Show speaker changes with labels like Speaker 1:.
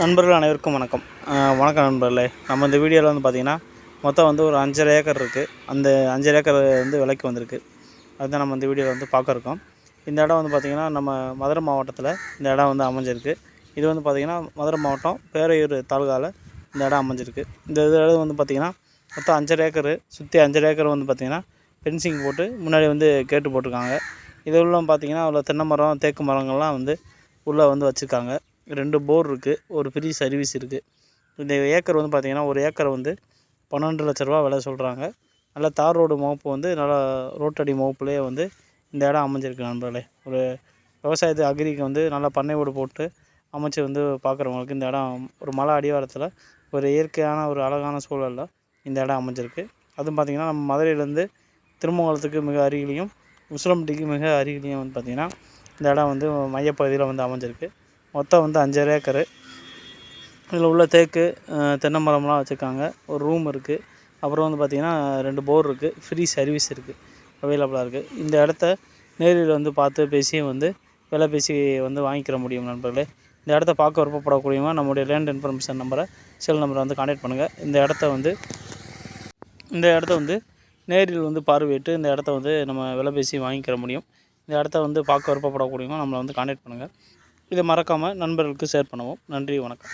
Speaker 1: நண்பர்கள் அனைவருக்கும் வணக்கம். வணக்கம் நண்பர்களே. நம்ம இந்த வீடியோவில் வந்து பார்த்திங்கன்னா மொத்தம் வந்து ஒரு அஞ்சரை ஏக்கர் இருக்குது அந்த அஞ்சரை ஏக்கர் வந்து விலைக்கு வந்திருக்கு. அதுதான் நம்ம இந்த வீடியோவில் வந்து பார்க்க இருக்கோம். இந்த இடம் வந்து பார்த்திங்கன்னா நம்ம மதுரை மாவட்டத்தில் இந்த இடம் வந்து அமைஞ்சிருக்கு. இது வந்து பார்த்திங்கன்னா மதுரை மாவட்டம் பேரையூர் தாலுகாவில் இந்த இடம் அமைஞ்சிருக்கு. இந்த இடம் வந்து பார்த்திங்கன்னா மொத்தம் அஞ்சரை ஏக்கர் சுற்றி அஞ்சரை ஏக்கர் வந்து பார்த்திங்கன்னா ஃபென்சிங் போட்டு முன்னாடி வந்து கேட்டு போட்டிருக்காங்க. இது உள்ள பார்த்திங்கன்னா அவ்வளோ தென்னை மரம் தேக்கு மரங்கள்லாம் வந்து உள்ளே வந்து வச்சுருக்காங்க. ரெண்டு போர் இருக்குது ஒரு ஃப்ரீ சர்வீஸ் இருக்குது இந்த ஏக்கர் வந்து பார்த்திங்கன்னா ஒரு ஏக்கர் வந்து பன்னெண்டு லட்ச ரூபா விலை சொல்கிறாங்க நல்லா தார் ரோடு முகப்பு வந்து நல்லா ரோட்டடி முகப்புலேயே வந்து இந்த இடம் அமைஞ்சிருக்கு நண்பர்களே. ஒரு விவசாயத்து அக்ரிக்கு வந்து நல்லா பண்ணை வீடு போட்டு அமைச்சு வந்து பார்க்குறவங்களுக்கு இந்த இடம் ஒரு மலை அடிவாரத்தில் ஒரு இயற்கையான ஒரு அழகான சூழலில் இந்த இடம் அமைஞ்சிருக்கு. அதுவும் பார்த்திங்கன்னா நம்ம மதுரையிலேருந்து திருமங்கலத்துக்கு மிக அருகிலையும் உசிலம்பட்டிக்கு மிக அருகிலையும் வந்து பார்த்திங்கன்னா இந்த இடம் வந்து மையப்பகுதியில் வந்து அமைஞ்சிருக்கு. மொத்தம் வந்து அஞ்சரை ஏக்கரு. இதில் உள்ள தேக்கு தென்னை மரம்லாம் வச்சுருக்காங்க. ஒரு ரூம் இருக்குது அப்புறம் வந்து பார்த்திங்கன்னா ரெண்டு போர் இருக்குது ஃப்ரீ சர்வீஸ் இருக்குது அவைலபிளாக இருக்குது இந்த இடத்த நேரில் வந்து பார்த்து பேசி வந்து விலை பேசி வந்து வாங்கிக்கிற முடியும் நண்பர்களே. இந்த இடத்த பார்க்க விருப்பப்படக்கூடியவங்க நம்முடைய லேண்ட் இன்ஃபர்மேஷன் நம்பரை செல் நம்பரை வந்து காண்டாக்ட் பண்ணுங்கள் இந்த இடத்த வந்து இந்த இடத்த வந்து நேரில் வந்து பார்வையிட்டு இந்த இடத்த வந்து நம்ம விலை பேசி வாங்கிக்கிற முடியும். இந்த இடத்த வந்து பார்க்க விருப்பப்படக்கூடியவங்க நம்மளை வந்து காண்டாக்ட் பண்ணுங்கள் இதை மறக்காமல் நண்பர்களுக்கு ஷேர் பண்ணுவோம். நன்றி வணக்கம்.